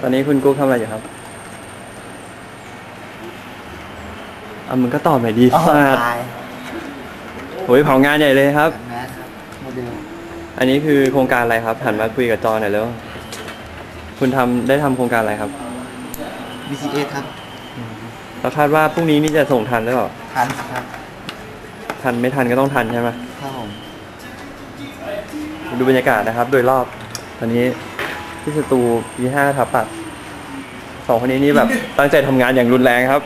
ตอนนี้คุณกุ๊กทำอะไรอยู่ครับอะมึงก็ตอบหน่อยดีอ๋อสัตว์ตายโอ้ยเผางานใหญ่เลยครับ แมสครับโมเดลอันนี้คือโครงการอะไรครับหันมาคุยกับจอหน่อยแล้วคุณทำได้ทำโครงการอะไรครับ BCS ครับเราคาดว่าพรุ่งนี้นี่จะส่งทันหรือเปล่าทันครับทันไม่ทันก็ต้องทันใช่ไหม ครับผม ดูบรรยากาศนะครับ โดยรอบ ตอนนี้ ที่สตูปีห้าทับปัดสองคนนี้นี่แบบ ตั้งใจทำงานอย่างรุนแรงครับ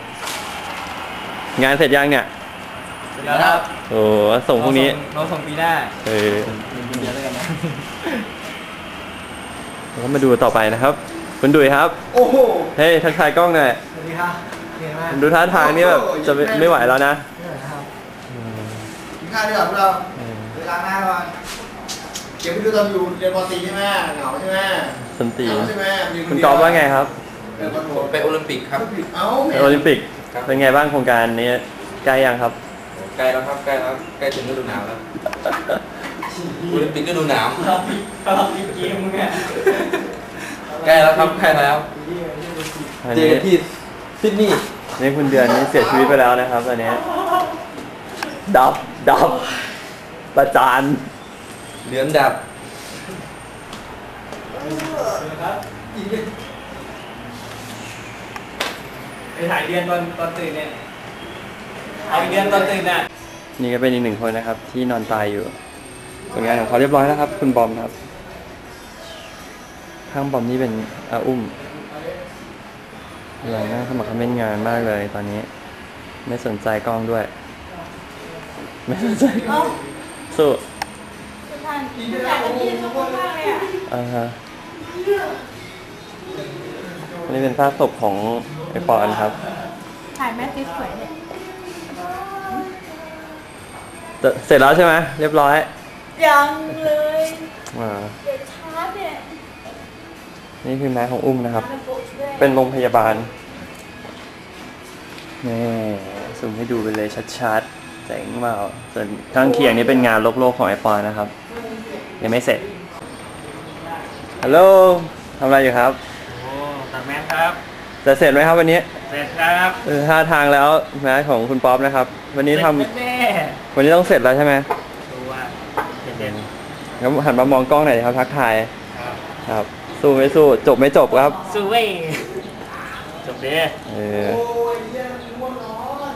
งานเสร็จยังเนี่ยเดี๋ยวครับโอ้ส่งพรุ่งนี้ เราส่งปีหน้าเออเดี๋ยวแล้วกันนะ แล้วก็มาดูต่อไปนะครับ คุณดุยครับ โอ้โห เฮ้ยทักทายกล้องหน่อยสวัสดีครับเก่งมากดูท่าทางนี่แบบจะไม่ไม่ไหวแล้วนะนี่เหรอครับกินข้าวดีกว่าพวกเราเวลาหน้าก่อนเก็บไปดูตอนอยู่เรียนปตรีใช่ไหมเหงาใช่ไหม สนตีเหงาใช่ไหมมีนคุณเดียกอล์ฟว่าไงครับเออปฐมไปโอลิมปิกครับ เอ้าแหมโอลิมปิก ครับ เป็นไงบ้างโครงการนี้ใกล้ยังครับ ใกล้แล้วครับใกล้แล้วใกล้ถึงฤดูหนาวแล้วโอลิมปิกฤดูหนาวเราปิดเราปิดเกมมึงอะใกล้แล้วครับใกล้แล้วอันเจอนี้กันที่ซิดนีย์นี่คุณเดือนนี่เสียชีวิตไปแล้วนะครับตอนนี้ดับดับประจาน เหลือนดับ ไปถ่ายเรียนตอนตอนตื่นเนี่ยเอาเรียนตอนตื่นน่ะนี่ก็เป็นอีกหนึ่งคนนะครับ ที่นอนตายอยู่ผลงานของเขาเรียบร้อยแล้วครับ คุณบอมครับ ข้างบอมนี่เป็นอาอุ้มหลังหน้าสมัครคอมเมนต์งานมากเลยตอนนี้ ไม่สนใจกล้องด้วย ไม่สนใจกล้องสู้ท่านแต่ละทีทุกคนมากเลยอะอ่าฮะอันนี้เป็นภาพศพของ ไอปอนครับ ถ่ายแม่ติ๊สวยเนี่ยแต่เสร็จแล้วใช่ไหมเรียบร้อย ยังเลยอ่าเดี๋ยวชาร์จเนี่ยนี่คือแม่ของอุ้มนะครับมันปุ๊บด้วยเป็นโรงพยาบาลนี่ซูมให้ดูไปเลยชัดๆเจ๋งเปล่าส่วนข้างเคียงนี้เป็นงานโลกๆของไอปอนนะครับ ยังไม่เสร็จฮัลโหลทำอะไรอยู่ครับโอ้ตัดแมสครับ จะเสร็จไหมครับวันนี้เสร็จครับเออท่าทางแล้วแมสของคุณป๊อปนะครับ วันนี้ทำเสร็จแน่วันนี้ต้องเสร็จแล้วใช่ไหมดูว่าเด่นงั้นหันมามองกล้องหน่อยดิครับทักทายๆครับครับ สู้ไม่สู้จบไม่จบครับสู้เว้ยจบดีเออ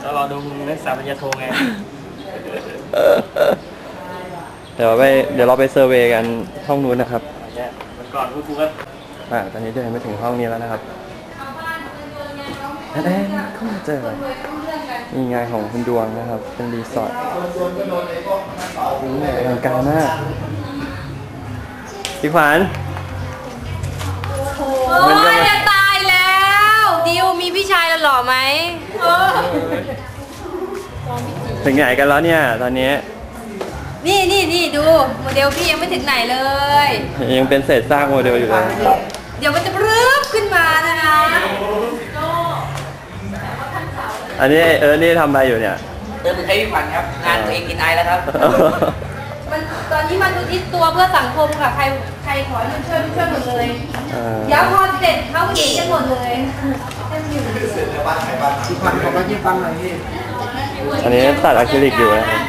แล้วรอดูมึงนักศึกษาปริญญาโทไงเดี๋ยวไปเดี๋ยวเราไปเซอร์เวย์กันห้องนู้นนะครับ เนี่ยมันก่อนกูกูก็อ่าตอนนี้เดินมาถึงห้องนี้แล้วนะครับ แอนก็มาเจอนี่งานของคุณดวงนะครับ เป็นรีสอร์ทนี่อลังการมากพี่ขวัญโอ้ยจะตายแล้ว ดิวมีพี่ชายหล่อไหมถึงไหนกันแล้วเนี่ย ตอนนี้ นี่นี่นี่ดู โมเดลพี่ยังไม่ถึงไหนเลย ยังเป็นเศษซากโมเดลอยู่เลย เดี๋ยวมันจะ อันนี้เออนี่ทำอะไรอยู่เนี่ย เติมให้พี่ขวัญครับ งานตัวเองกินไอแล้วครับ มันตอนนี้มันอุทิศตัวเพื่อสังคมค่ะ ใครใครขอให้มันช่วยมันช่วยหมดเลยเออ เดี๋ยวพอเสร็จเขากินกันหมดเลยให้มันอยู่ที่ฟันของเราที่ฟันหน่อยพี่อันนี้ตัดอะคริลิกอยู่นะครับ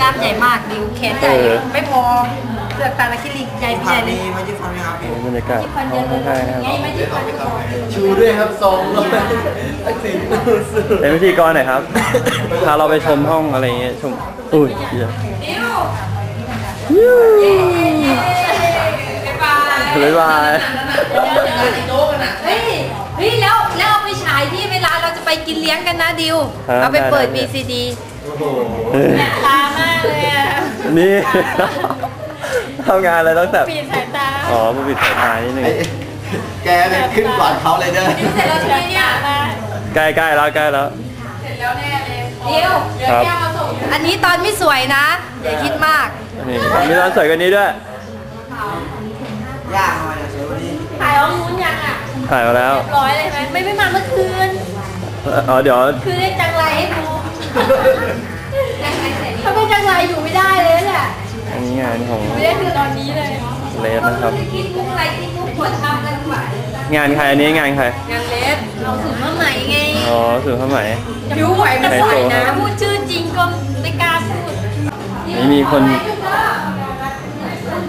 กล้ามใหญ่มากดิวแขนใหญ่เออ ไม่พอ เลือกตาละคิลิกใหญ่ใหญ่เลยมาที่ฟันไหมครับพี่บรรยากาศที่ฟันห้เยองอะเลยข้างๆนะครับไงไม่ที่ฟันไม่พอชูด้วยครับทรงเลยทักษิณเป็นพิธีกรหน่อยครับ พาเราไปชมห้องอะไรเงี้ยชม อุ้ยเหี้ยดิวเย้บ๊ายบายบ๊ายบายเฮ้ยเฮ้ยแล้วแล้วเอาไปฉายที่เวลาเราจะไปกินเลี้ยงกันนะดิวครับเอาไปเปิดได้ได้ VCD เออตามากเลยอะนี่ ทำงานอะไรตั้งแต่ปิดสายตาอ๋อผู้ปิดสายตานิดนึงแกเนี่ยขึ้นก่อนเขาเลยเด้อดิวเสร็จแล้วใช่ไหมเนี่ยใกล้ใกล้แล้วใกล้แล้วดิวครับอันนี้ตอนไม่สวยนะ อย่าคิดมากนี่มีร้านสวยกว่านี้ด้วยยากหน่อยนะเดี๋ยววันนี้ถ่ายห้องนู้นยังอะถ่ายมาแล้วร้อยเลยไหมไม่ไม่มาเมื่อคืนอ๋อเดี๋ยวคือได้จังไรให้ดูถ้าไม่จังไรอยู่ไม่ได้เลยแหละอั นนี้งานของได้คือตอนนี้เลยเลสนะครับ กินมุกอะไรกินมุกหัวชามกันกว่างานใครอันนี้งานใคร งานเลสเราถือมาใหม่ไงอ๋อสื่อผ้าไหม ยูไหวมันใครไหวโตนะพูดชื่อจริงก็ไม่กล้าพูดนี่มีคน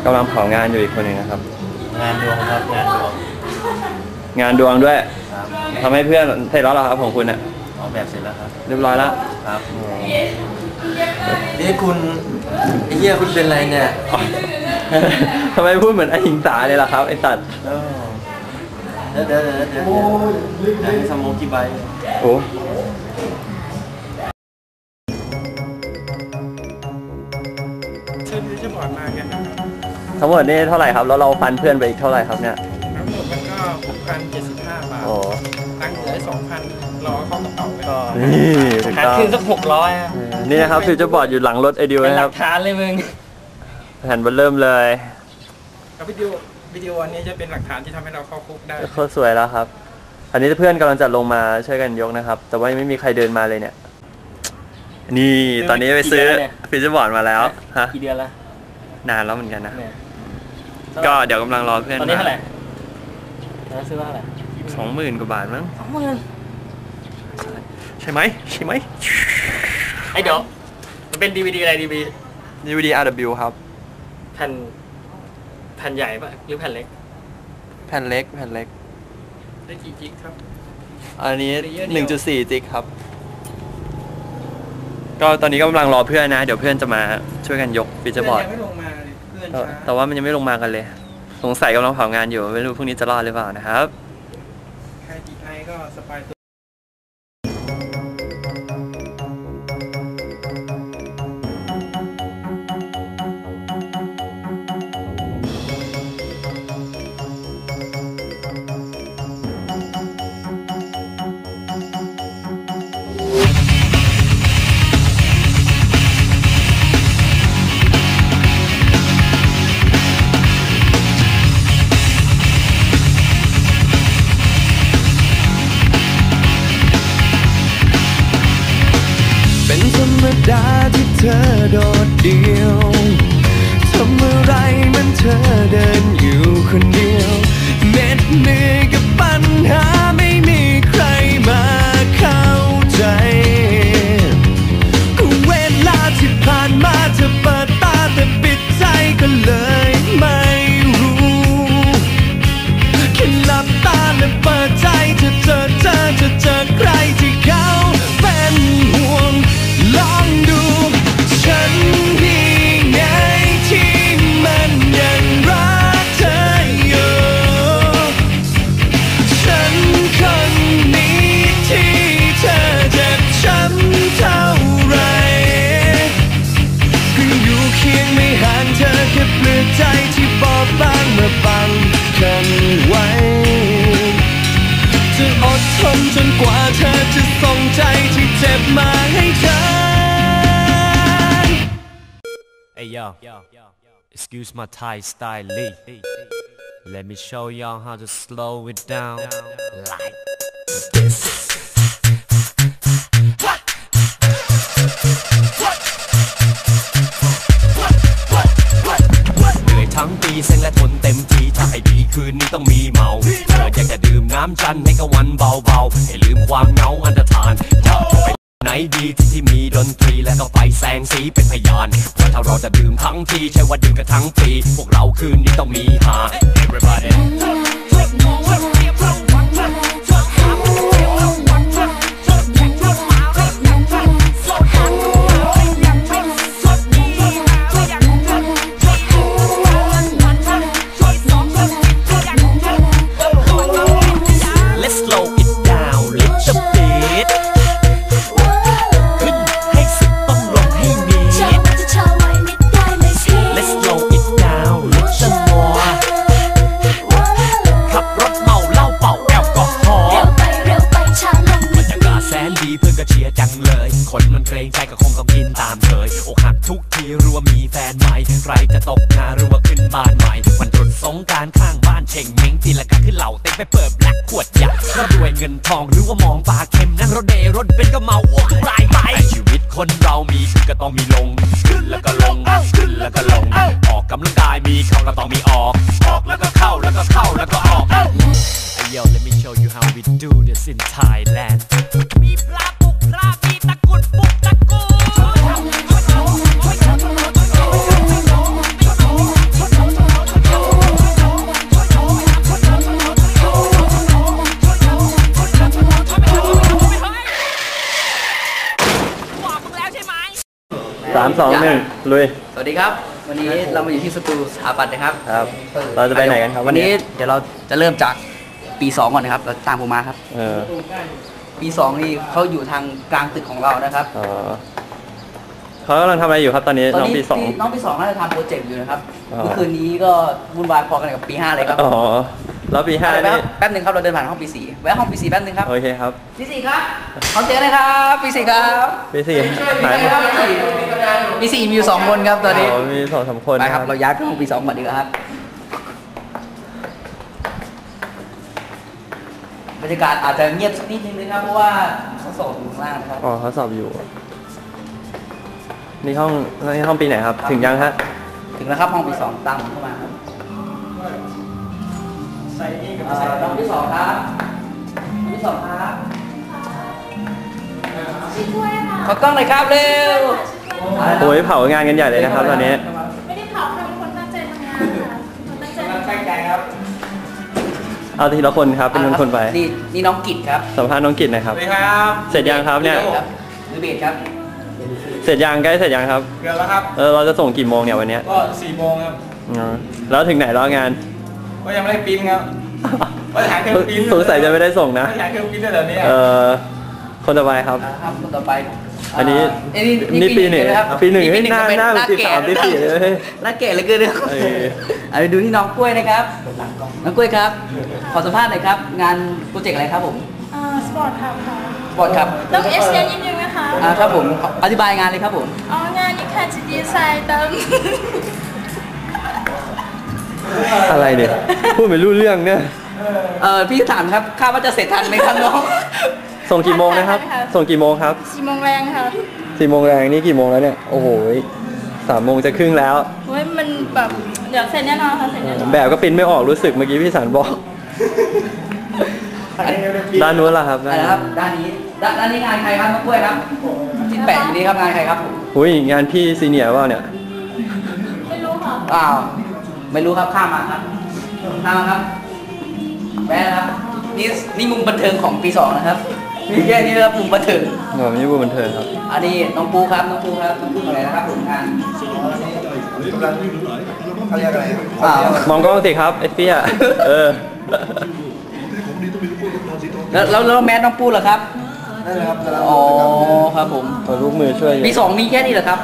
กำลังเผางานอยู่อีกคนหนึ่งนะครับ งานดวงครับงานดวงงานดวงด้วยทำให้เพื่อนเสร็จแล้วเหรอครับของคุณอะออกแบบเสร็จแล้วครับ เรียบร้อยแล้วครับ นี่คุณไอ้เหี้ยคุณเป็นไรเนี่ยทำไมพูดเหมือนไอ้หิงสาเลยล่ะครับ ไอ้สัตว์เดี๋ยวเดี๋ยวเดี๋ยวเดี๋ยวอยากให้สโมกี่ใบโอ้ทั้งหมดนี่เท่าไหร่ครับ แล้วเราฟันเพื่อนไปอีกเท่าไหร่ครับเนี่ยทั้งหมดมันก็6,075บาทโอ้ตั้งเหลือ2,000รอเข้ากระเป๋าไว้ก็นี่ถูกหาต้องคืนสักหกร้อยอะเออ นี่นะครับฟิวเจอร์บอร์ดอยู่หลังรถไอดิวเป็นนะหคลัรับกฐานเลยมึง แผ่นเบนเริ่มเลยแล้ววิดีโอวิดีโออันนี้จะเป็นหลักฐานที่ทำให้เราเข้าคุกได้ โคตรสวยแล้วครับอันนี้เพื่อนกำลังจะลงมาช่วยกันยกนะครับ แต่ว่ายังไม่มีใครเดินมาเลยเนี่ย นี่ตอนนี้ไปซื้อฟิวเจอร์บอร์ดมาแล้วฮะกี่เดือนละนานแล้วเหมือนกันนะเนี่ยก็เดี๋ยวกำลังรอเพื่อนตอนนี้มาเท่าไหร่ตอนนั้นซื้อว่าเท่าไหร่สองหมื่นกว่าบาทมั้งสองหมื่นใช่ไหมใช่ไหม ไอ้เดี๋ยวมันเป็นดีวีดีอะไรดีวี DVD RW ครับ แผ่น แผ่นใหญ่ปะหรือแผ่นเล็ก แผ่นเล็กแผ่นเล็ก ได้กี่จิกครับ อันนี้ Layer เดียว 1.4จิกครับ ก็ตอนนี้ก็กำลังรอเพื่อนนะ เดี๋ยวเพื่อนจะมาช่วยกันยกฟิวเจอร์บอร์ดยังไม่ลงมาเลยเพื่อนแต่ช้าแต่ว่ามันยังไม่ลงมากันเลย สงสัยกำลังเผางานอยู่ ไม่รู้พรุ่งนี้จะรอดหรือเปล่านะครับ ใครดีไอก็สปายตัว โดดเดี่ยวทำอะไรมันเธอเดินอยู่คนเดียวเหน็ดเหนื่อยกับปัญหาไม่มีใครมาเข้าใจก็เวลาที่ผ่านมาเธอเปิดตาแต่ปิดใจก็เลยไม่รู้แค่หลับตาและเปิดใจจะเจอเจอจะเจอใครที่เขา Hey yo, excuse my Thai style. Lee. Let me show y'all how to slow it down like this. เหนื่อยทั้งปีเส้นและทนเต็มทีถ้าให้ดีคืนนี้ต้องมีเมาเธออยากจะดื่มน้ำจันทร์ให้กับวันเบาๆ ให้ลืมความเหงาอันตรธานจะ ไหนดีที่ที่มีดนตรีและก็ไฟแสงสีเป็นพยานเพราถ้าเราจะดื่มทั้งทีใช่ว่าดื่มกันทั้งปีพวกเราคืนนี้ต้องมีหา เพื่อนก็เชียร์จังเลย คนมันเกรงใจก็คงต้องกินตามเคยอกหักทุกทีรู้ว่ามีแฟนใหม่ใครจะตกงานหรือว่าขึ้นบ้านใหม่วันตรุษสงการข้างบ้านเชงเม้งทีละกันขึ้นเหล่าเต็มไปเปิดแบล็คขวดใหญ่ร่ำรวยเงินทองหรือว่ามองปลาเค็มนั่งรถเดรถเป็นก็เมาอ้วกรายไปชีวิตคนเรามีขึ้นก็ต้องมีลง ขึ้นแล้วก็ลงขึ้นแล้วก็ลง ออกกำลังกายมีเข้าก็ต้องมีออก ออกแล้วก็เข้าแล้วก็เข้าแล้วก็ออก yo let me show you how we do this in Thailand มีปลาปุกปลามีตะกรุดปุกตะกรุบอกมึงแล้วใช่ไหมสามสองหนึ่งลุย สวัสดีครับ วันนี้เรามาอยู่ที่สตูสถาปัตย์นะครับ ครับ เราจะไปไหนกันครับ วันนี้เดี๋ยวเราจะเริ่มจาก ปี2ก่อนนะครับเราตามผมมาครับ เออปี2นี่เขาอยู่ทางกลางตึกของเรานะครับอ๋อเขากำลังทำอะไรอยู่ครับตอนนี้น้องปีสอง น้องปีสองน่าจะทำโปรเจกต์อยู่นะครับอ๋อ เมื่อคืนนี้ก็วุ่นวายพอกันกับปี5เลยครับอ๋อแล้วปีห้าอะไรนี่แป๊บแป๊บหนึ่งครับเราเดินผ่านห้องปีสี่แวะห้องปีสี่แป๊บหนึ่งครับโอเคครับปีสี่ครับขอเสียงหน่อยครับปีสี่ครับปีสี่ปีหายสี่ครับปีสี่มีอยู่สองคนครับตอนนี้ อ๋อมีสองสามคนไปนะครับเราย้ายไปห้องปีสองก่อนดีกว่าครับ รรยากาศอาจจะเงียบสักนิดนึงนะครับเพราะว่าเขาสอบอยู่ข้างล่างนะครับ อ๋อเขาสอบอยู่ นี่ห้องนี่ห้องปีไหนครับ ถึงยังฮะ ถึงแล้วครับห้องปีสองตามผมเข้ามาครับใส่นี่กับเอ่ใส่อห้องที่สองครับห้องที่สองครับขอกล้องหน่อยครับเร็ว โอ้ยเผางานกันใหญ่เลยนะครับตอนนี้ เอาทีละคนครับเป็นคนคนไปนี่นี่น้องกิตครับสัมภาษณ์น้องกิตหนะครับ สวัสดีครับเสร็จยังครับเนี่ยครับมือเบสครับ เสร็จยังใกล้เสร็จยังครับเกือบแล้วครับเออเราจะส่งกี่โมงเนี่ยวันเนี้ยก็สี่โมงครับอ๋อแล้วถึงไหนแล้วงานก็ยังไม่ได้ปริ้นครับว่าจะหาเครื่องปริ้นสงสัยจะไม่ได้ส่งนะว่าจหาเครื่องปริ้นได้เหรอเนี่ยเออคนต่อไปครับครับคนต่อไป อันนี้เอ้ยนี่ปีหนึ่งใช่ไมครับปีหนึ่งเฮ้ยหน้าก็เป็หน้าเหมือนปีสามปีสี่เลยน่าเก๋เหลยเกินเลยเออเอาไปดูที่น้องกล้วยนะครับน้องกล้วยครับ ขอสัมภาษณ์หน่อยครับงานโปรเจกต์อะไรครับผมอ่าสปอร์ตครับค่ะบอร์ดครับต้องเอสเนิดนึงนะคะอ่าครับผมอธิบายงานเลยครับผมอ๋องานนี้ค่ะจะดีไซน์ตามอะไรเนี่ยพูดไม่รู้เรื่องเนี่ยเออพี่ถามครับคาดว่าจะเสร็จทันไหมครับน้อง ส่งกี่โมงนะครับ ส่งกี่โมงครับสี่โมงแรงค่ะสี่โมงแรงนี่กี่โมงแล้วเนี่ย โอ้โหสามโมงจะครึ่งแล้วเฮ้ยมันแบบเดี๋ยวเสร็จแน่นอนค่ะเสร็จแน่นอนแบบก็ปริ้นไม่ออกรู้สึกเมื่อกี้พี่สันบอก ด้านนู้นล่ะครับอะไรนะครับ ด้านนี้ ด้านด้านนี้งานใครครับน้องกล้วยครับที่แปะอยู่นี้ครับงานใครครับผมอุ้ยงานพี่ซีเนียร์เปล่าเนี่ย ไม่รู้ค่ะอ้าว ไม่รู้ครับข้ามมาครับข้ามมาครับแม่นะครับ นี่นี่มุมบันเทิงของปีสองนะครับ มีแค่นี้นะครับมุมบันเทิงผมนี่บูบันเทิงครับอันนี้น้องปูครับน้องปูครับน้องปูอะไรนะครับผลงานกำลังเขาเรียกอะไรอ้าวมองกล้องสิครับไอ้เปี้ยเออแล้วแล้วแล้วแมสน้องปูเหรอครับนั่นแหละครับกำลังอ๋อครับผมเอาลูกมือช่วยปีสองมีแค่นี้เหรอครับ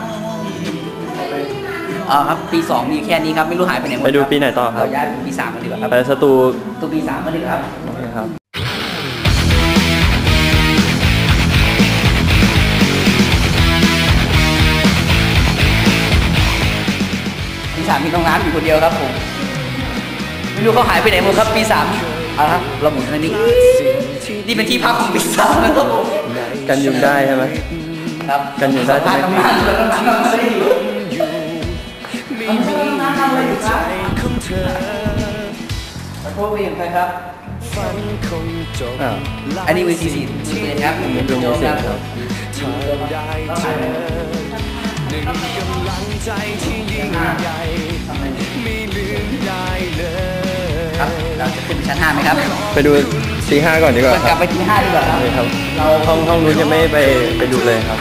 อ่าครับปีสองมีแค่นี้ครับไม่รู้หายไปไหนหมดไปดูครับปีไหนต่อครับเราย้ายไปปีสามกันดีกว่าครับไปสตูตัวปีสามกันดีกว่าครับ สามมีน้องน้ำอยู่คนเดียวครับผม ไม่รู้เขาหายไปไหนหมดครับปีสามเอาละครับเราหมุนอันนี้นี่เป็นที่พักของปีสามนะครับผมกันยุงได้ใช่ไหมครับกันอยู่ได้สัมภาษณ์น้องน้ำน้องน้ำทำอะไรอยู่น้องน้ำทำอะไรอยู่ครับขอโทษไปอย่างไรครับอ่าอันนี้วีซีสี่เลยครับอันนี้เป็น VCC ครับแล้วหายไปไหนครับเราจะขึ้นไปชั้นห้าไหมครับ ไปดูซีห้าก่อนดีกว่าก่อนคกลัรับบไปที่ห้าดีกว่าครับนี่ครับห้องห้องนู้นยังไม่ไปไปดูเลยครับ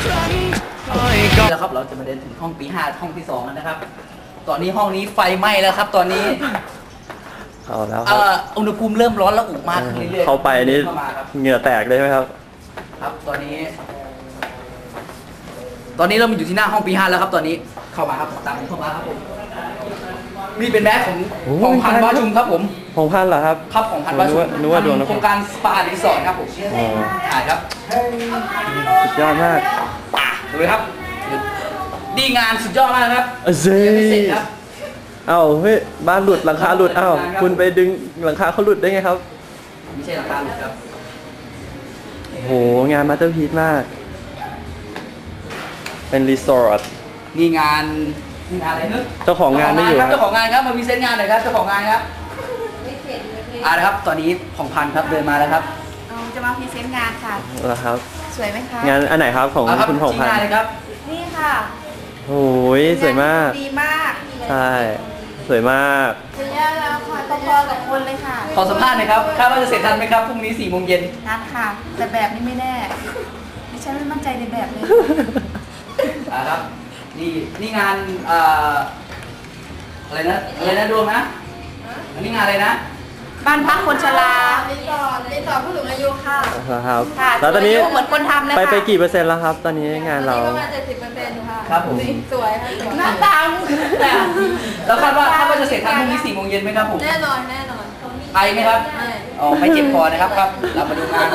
แล้วครับเราจะมาเดินถึงห้องปีห้าห้องที่สองแล้วนะครับ ตอนนี้ห้องนี้ไฟไหม้แล้วครับ ตอนนี้เอาแล้วคเอ่รับออุณหภูมิเริ่มร้อนและอุมากขึ้นเรื่อยๆเข้าไปนี่เข้ามาครับเหงื่อแตกเลยใช่ไหมครับ ครับ ตอนนี้ ตอนนี้เรามาอยู่ที่หน้าห้องปีห้าแล้วครับตอนนี้เข้ามาครับตามผมเข้ามาครับผมนี่เป็นแบ็คของโอ้ของพันวาชุมครับผมของพันเหรอครับ ครับของพันวาชุมนึกว่านึกว่าดวงนภาโครงการสปารีสอร์ทครับผมอ๋อถ่ายครับ สุดยอดมากอะดูเลยครับดีงานสุดยอดมากนะครับอะเซ่ยังไม่เสร็จครับ เอ้าเฮ้ยบ้านหลุดหลังคาหลุดเอ้าครับคุณไปดึงหลังคาเขาหลุดได้ไงครับ ไม่ใช่หลังคาหลุดครับโอ้โหงานมาสเตอร์พีซมาก เป็นรีสอร์ทนี่งานนี่งานอะไรเนอะเจ้าของงานไม่อยู่ครับครัเจ้าบของงานครับมาพรีเซนต์งานหน่อยครับเจ้าของงานครับไม่เสร็จเลยอ่านะครับ ตอนนี้ของพันธุ์ครับเดินมาแล้วครับเอาจะมาพรีเซนต์งานค่ะ เหรอครับ สวยไหมคะ งานอันไหนครับของเอาครับคุณของพันชี้หน้าธุ์เลยครับ นี่ค่ะโอ้ยสวยมาก ดีมากใช่ สวยมากคุณย่าแล้วค่ะพอๆกับคนเลยค่ะขอสัมภาษณ์หน่อยครับคาดว่าจะเสร็จทันไหมครับพรุ่งนี้สี่โมงเย็นนัดค่ะ แต่แบบนี้ไม่แน่ดิฉันไม่มั่นใจในแบบเลย อ่าครับนี่นี่งานอ่าอะไรนะอะไรนะดวงนะอันนี้งานอะไรนะบ้านพักคนชรารีสอร์ทรีสอร์ทผู้สูงอายุค่ะครับค่ะแล้วตอนนี้สูงายุเหมือนคนทำเลยไปค่ะไปกี่เปอร์เซ็นต์แล้วครับ ตอนนี้งานเราประมาณเจ็ดสิบเปอร์เซ็นต์ค่ะครับผมสวยค่ะหน้าตาแล้วคาดว่าคาดว่าจะเสร็จทันพรุ่งนี้สี่โมงเย็นไหมครับผมแน่นอนแน่นอนไปไหมครับไม่อ๋อไม่เจ็บคอนะครับครับ เรามาดูงาน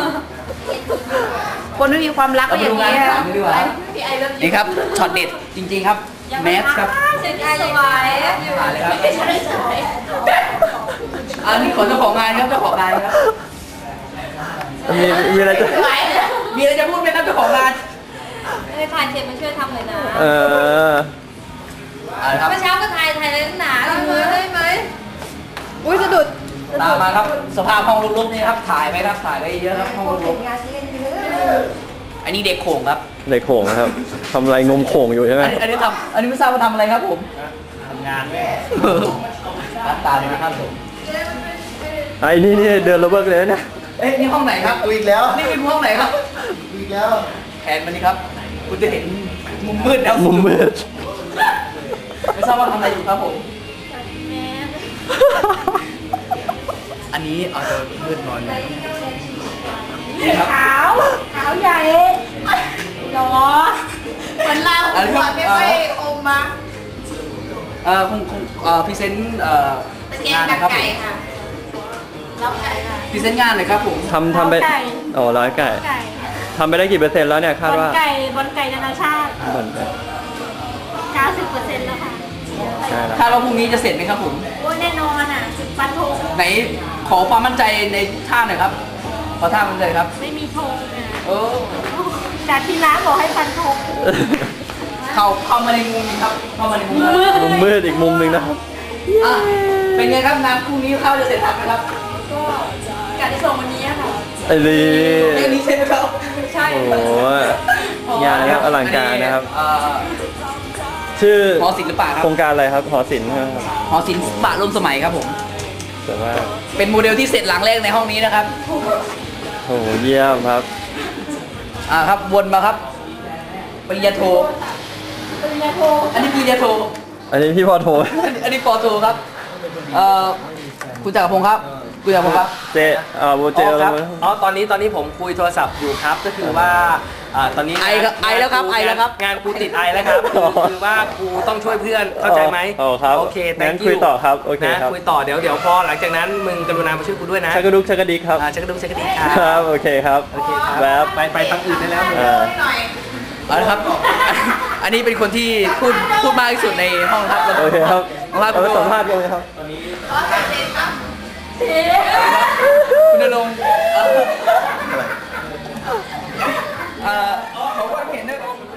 คนไม่มีความรักก็อย่างนี้เรามาดูงานถามดีกว่าครับพี่ไอเลิฟนี่ครับช็อตเด็ดจริงๆครับแมสครับเซ็นไอสวยถ่ายเลยครับไม่ใช่สวยอันนี้ขอเจ้าของงานครับเจ้าของงานครับมีมีอะไรจะสวยมีอะไรจะพูดไหมครับเจ้าของงานเอ้ยผ่านเชฟมาช่วยทำเลยนะเออเอาละครับเมื่อเช้าก็ถ่ายถ่ายเลยหนาเลยได้ไหมอุ้ยสะดุดตามมาครับสภาพห้องลุกๆนี่ครับถ่ายไปครับถ่ายไปเยอะครับห้องลุกงานที่เล่นเยอะๆ อันนี้เด็กโขงครับเด็กโขงนะครับทำอะไรงมโขงอยู่ใช่ไหมอันนี้อันนี้ทำอันนี้ไม่ทราบว่าทำอะไรครับผมทำงานแม่รับตามเลยนะครับผม ไอ้นี่นี่เดินระเบิดเลยนะเอ๊ะนี่ห้องไหนครับ กูอีกแล้วนี่เป็นห้องไหนครับกูอีกแล้วแผนมันนี่ครับคุณจะเห็นมุมมืดแล้วมุมมืดไม่ทราบว่าทำอะไรอยู่ครับผม อันนี้อาจจะมืดหน่อยนี่ครับขาวขาว ใหญ่หรอเหมือนเราอันนี้หัควรับไม่ค่อยอมมาเอ่อคงคงเอ่อพรีเซนต์เอ่อเป็นแกงางนกันะบครับผไก่มค่ะเราไก่ค่ะพรีเซนต์งานหน่อยครับผม ทำทำไปโอ้ร้อยไก่ไก่ทำไปได้กี่เปอร์เซ็นต์แล้วเนี่ยคาดบอลว่าไก่บอลไก่นานาชาติบ่นไป90%แล้วค่ะใช่แล้วคาดว่าพรุ่งนี้จะเสร็จไหมครับผม โอ้ยแน่นอนอะฟันธงไหนขอความมั่นใจในท่าหน่อยครับ ขอท่ามั่นใจครับ ไม่มีธงอะ เออจากที่ร้านบอกให้ฟันธงเข้าเข้ามาในมุมนี้ครับเข้ามาในมุมนี้มุมมืดอีกมุมหนึ่งนะครับอะเป็นไงครับงานพรุ่งนี้เข้าจะเสร็จทันไหมครับก็กะที่ส่งวันนี้อะค่ะไอ้ลีแค่นี้ใช่ไหมครับใช่โอ้โหงานนะครับอลังการนะครับเอ่อชื่อหอศิลปะครับโครงการอะไรครับหอศิลป์ครับหอศิลปะร่วมสมัยครับผมสวยมากเป็นโมเดลที่เสร็จหลังแรกในห้องนี้นะครับโอ้โหเยี่ยมครับ อ่าครับวนมาครับปริญญาโท ปริญญาโทอันนี้ปริญญาโท อันนี้พี่พอโทรอันนี้อันนี้ปอโทครับเอ่อคุณจักรพงศ์ครับคุณจักรพงศ์ครับ เจอ่าโบเจอ๋อแล้ควรับ อ๋อ ตอนนี้ ตอนนี้ผมคุยโทรศัพท์อยู่ครับ ก็คือว่า อ่าตอนนี้ไอครับไอแล้วครับไอแล้วครับงานกูติดไอแล้วครับคือคือว่ากูต้องช่วยเพื่อนเข้าใจไหมอ๋อครับโอเคงั้ thank นคุย you ต่อครับโอเคนะครับคุยต่อเดี๋ยวเดี๋ยวพอหลังจากนั้นมึงกรุณามาช่วยกูด้วยนะชักกระดุกชักกระดิกครับอ่าชักกระดุมชักกระดิกคครัรับบโอเคครับโอเคครับแบบไปไปทางอื่นได้แล้วมึงเอ่อเอาละครับ อันนี้เป็นคนที่พูดพูดมากที่สุดในห้องครับโอเคครับห้องครับเอาไปสัมภาษณ์กันเลยครับคุณนรงค์ 呃，和外面那。